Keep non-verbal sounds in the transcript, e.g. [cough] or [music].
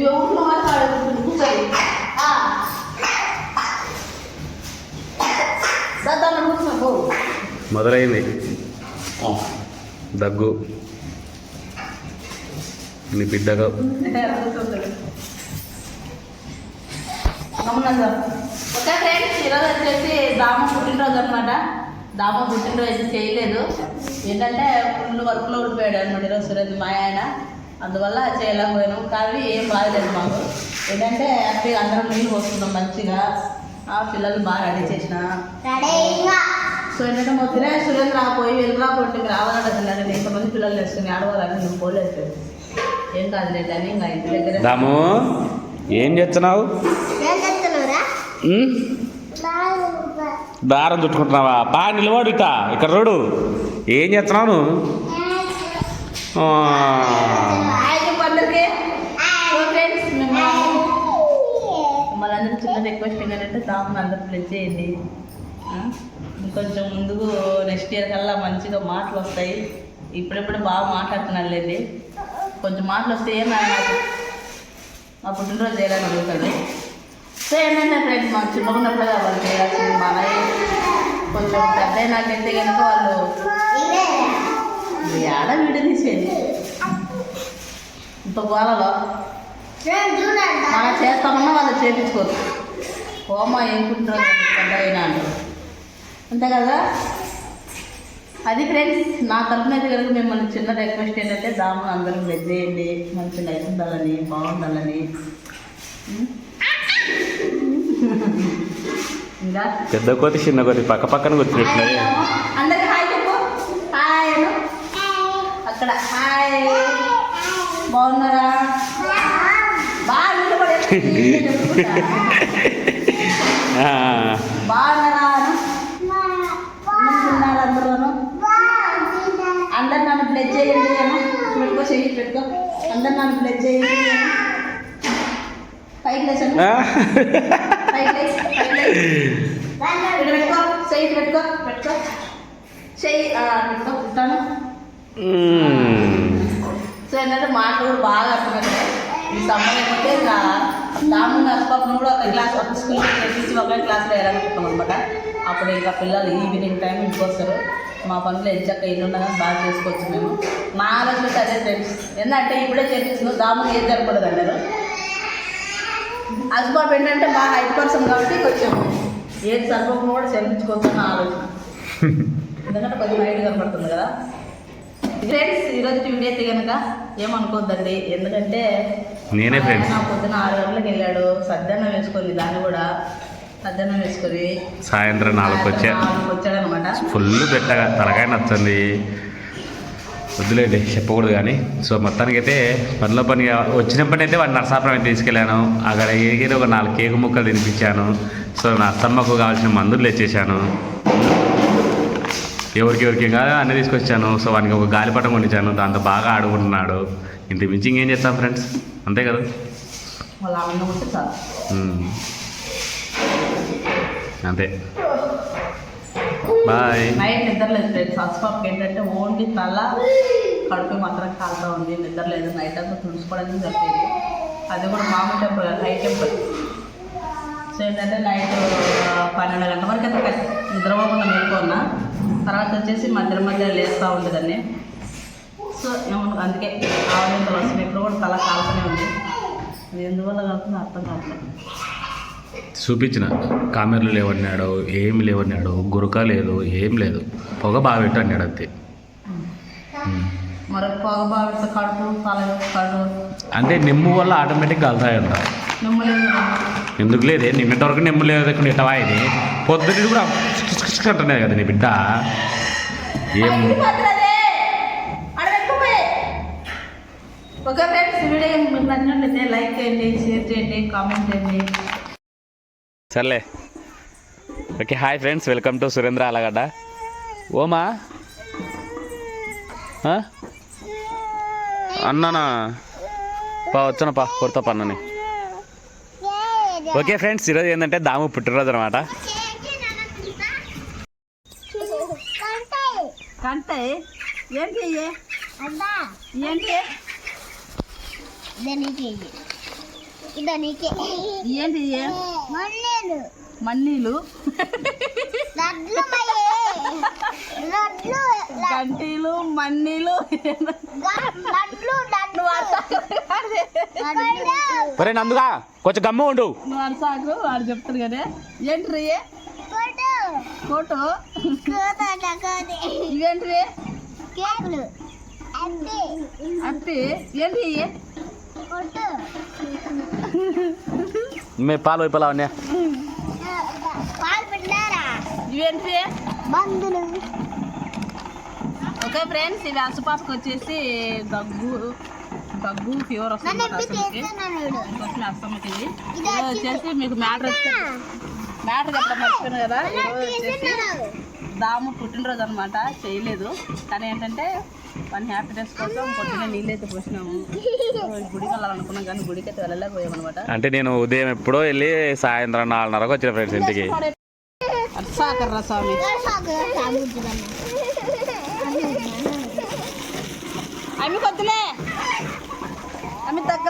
నువ్వు కూర్చోండి. సద్దాన్ని కూర్చో పో. మొదలైంది. దగ్గు. నీ బిడ్డగా. గమనంగా. ఓకే ఫ్రెండ్స్ ఈరోజు వచ్చేసి దామ పుట్టినరోజు అనమాట దామ పుట్టినరోజు చేయలేదు. ఏంటంటే ఫుల్ వర్క్లో ఉండిపోయాడు అనమాట ఈరోజు సురేంద్ర మా ఆయన. అందువల్ల చేయలేకపోయాను. కానీ ఏం బాధలేదు మాకు. ఏంటంటే హ్యాపీగా అందరం నీళ్ళు పోసుకున్నాం మంచిగా. ఆ పిల్లలు బాగా రెడీ చేసిన. సో ఏంటంటే మొదలే సురేంద్ర పోయి వెళ్ళరా కొట్టి రావాలంటే అసలు ఇంతమంది పిల్లలు వేసుకుని ఆడవాలని నేను పోలేదు. ఏం కాదులేండి అని ఇంకా ఇంటి దగ్గర ఏం చేస్తున్నావు? దారం చుట్టుకుంటున్నావా? బా నిలబడు ఇట. ఇక్కడ రోడు ఏం చేస్తున్నావు నువ్వు? మేము మనందరూ చిన్న రిక్వెస్ట్ ఏంటంటే దాముని అందరూ ప్లే చేయండి? ఇంకొంచెం ముందుకు నెక్స్ట్ ఇయర్ కల్లా మంచిగా మాటలు వస్తాయి. ఇప్పుడిప్పుడు బాగా మాట్లాడుతున్నాను లేండి. కొంచెం మాటలు వస్తే ఏం నాకు మా పుట్టినరోజు చేయాలని అడుగుతాడు సో ఏంటంటే ఫ్రెండ్స్ మాకు చిన్నగా ఉన్నప్పుడు వాళ్ళు చేయాల్సింది మన కొంచెం పెద్ద నాకైతే కనుక వాళ్ళు ఏడ వీడియో తీసేది ఇంత గోలలో మనం చేస్తామన్నా వాళ్ళు చేయించుకోరు హోమ ఏం పుట్టినరోజు పెద్ద అయినా అంటారు. అంతే కదా అది ఫ్రెండ్స్ నా తరఫున అయితే కనుక మిమ్మల్ని చిన్న రిక్వెస్ట్ ఏంటంటే దాము అందరూ వెజ్జేయండి మంచిగా లైఫ్ ఉండాలని బాగుండాలని? ఇంకా? పెద్ద కోతి చిన్న కోతి పక్క పక్కన కూర్చున్నట్లే. అందరికి హాయ్ చెప్పు హాయ్ అను అక్కడ. హాయ్. బాగున్నారా? బాగా నిలబడి ఆ. [laughs] బాగున్నారా? తిన్నారు అందరూను. అందరు నన్ను ప్లెజ్ చేయండి అను. పెట్టుకో చెయ్యి పెట్టుకో. అందరు నన్ను ప్లెజ్ చేయండి పైకి లేచండి. పైకి లేచి పైకి లేచి. పెట్టుకో చెయ్యి పెట్టుకో పెట్టుకో. చెయ్యి పెట్టుకో ఉమ్. సో ఏంటంటే మాటలు కూడా బాగా అర్థమవుతాయి ఈ సమ్మర్ ఇంకా దాము నర్సపాపను కూడా ఒక క్లాస్ ఒక స్కూల్ తెప్పించి ఒకే క్లాస్లో వేయాలనుకుంటాం అనమాట అప్పుడు ఇంకా పిల్లలు ఈవినింగ్ టైం ఇంటికి వస్తారు. మా పనులు ఎంచక్క ఇల్లు ఉండగా బాగా చేసుకోవచ్చు మేము. నా ఆలోచన అదే ఫ్రెండ్స్ ఏంటంటే ఇప్పుడే చేపించిన దాము ఏం జరగకూడదు అన్నారు. హస్బాబ్ ఏంటంటే బాగా హైట్ పర్సన్ కాబట్టి కొంచెం ఏది సరిపోకుండా కూడా చేపించుకోవచ్చు నా ఆలోచన. [laughs] ఎందుకంటే కొంచెం హైట్ కనపడుతుంది కదా. ఫ్రెండ్స్ ఈరోజు వీడియో అయితే కనుక ఏమనుకోద్దండి? ఎందుకంటే నేనే. ఆయన పొద్దున ఆరు గంటలకు వెళ్ళాడు. సద్దన్నం వేసుకుంది దాన్ని కూడా సద్దన్నం వేసుకొని సాయంత్రం నాలుగుకి వచ్చా. నాలుగుకి వచ్చాడనమాట. ఫుల్ పెట్టగా తలకాయ నచ్చింది వద్దులేండి చెప్పకూడదు కానీ. సో మొత్తానికి అయితే పనిలో పని వచ్చినప్పుడైతే వాడిని నరసాపురం అయితే తీసుకెళ్ళాను. అక్కడ ఏగిరి ఒక నాలుగు కేకు ముక్కలు తినిపించాను. సో నా అత్తమ్మకు కావాల్సిన మందులు తెచ్చేసాను ఎవరికి ఎవరికి కాదు అన్నీ తీసుకొచ్చాను. సో వానికి ఒక గాలిపటం కొనిచ్చాను. దాంతో బాగా ఆడుకుంటున్నాడు. ఇంత మించి ఇంకేం చేస్తాం ఫ్రెండ్స్? అంతే కదా. అంతే. బాయ్. నైట్ నిద్రలేదు ఫ్రెండ్స్. హస్పాప్కి ఏంటంటే ఓన్లీ తల కడుపు మాత్రం కాలుతా ఉంది. నిద్రలేదు నైట్ అంతా తుడుచుకోవడానికి సరిపోయింది అది కూడా మామూలు టెంపర్ హై టెంపర్ సో ఏంటంటే నైట్ పన్నెండు గంటల వరకు అయితే నిద్రపోకుండా మేలుకున్నా తర్వాత వచ్చేసి మధ్య మధ్య లేస్తూ ఉండేదాన్ని సో ఏమన్నా అందుకే ఆవలింతలు వస్తున్నాయి. ఇప్పుడు కూడా తల కాలుతూనే ఉంది. ఇది ఎందువల్ల కాలుతుందో అర్థం కావట్లేదు. చూపించిన. కామెర్లు లేవన్నాడు ఏమి లేవన్నాడు గురక లేదు ఏం లేదు. పొగ బాగా పెట్టు అన్నాడు అంతే. మరి పొగ బాగా కడుపు తల కడుపు. అంటే నిమ్ము వల్ల ఆటోమేటిక్గా కలుతాయంట నమ్మలేదు ఎందుకు లేదే? నిన్నటి వరకు నిమ్ము లేదు ఇటవా ఇది. పొద్దున కూడా అంటున్నాయి కదా నీ బిడ్డ. ఏం ఓకే ఫ్రెండ్స్ వీడియో మీకు నచ్చినట్లయితే లైక్ చేయండి షేర్ చేయండి కామెంట్ చేయండి. సర్లే. Okay hi friends welcome to Surendra Alagadda. ఓమా? అన్నానా? పా వచ్చాను పా కొడతా పన్నని ఓకే ఫ్రెండ్స్ ఈరోజు ఏంటంటే దాము పుట్టినరోజు అనమాట కంటే ఏంటి ఏంటి? ఇదో నీకే ఏంటి ఇయ్యి? మన్నేలు. మన్నీలు? గంటీలు ఒరే నందుగా కొంచెం గమ్ము ఉండు. నువ్వు అరసాకు వాడు చెప్తారు కదా. ఏంటి ఫోటో. ఇవేంటి కేకులు. అంతే అప్పి ఏంటి ఇయ్యి? ఫోటో. మే పాలు వైపులా ఇవేంటి బంధులు ఓకే ఫ్రెండ్స్ ఇవి అసుపాపకి వచ్చేసి దగ్గు. దగ్గు ఫీవర్ వస్తుంది అసలుకి. అస్తమకి ఇది వచ్చేసి మీకు మ్యాటర్ వచ్చి మ్యాటర్ చెప్పడం మర్చిపోయాను కదా. ఈరోజు వచ్చేసి దాము పుట్టినరోజు అనమాట చేయలేదు. కానీ ఏంటంటే వన్ హ్యాపీనెస్ కోసం పొద్దున్నే నీళ్ళు అయితే పోసినాము గుడికి వెళ్ళాలనుకున్నాం కానీ గుడికి అయితే వెళ్ళలేకపోయాం అనమాట అంటే నేను ఉదయం ఎప్పుడో వెళ్ళి సాయంత్రం నాలుగున్నరకు వచ్చిన ఫ్రెండ్స్ ఇంటికి. సాకర్రా స్వామి. అవి కొద్దులే. আমি তাকে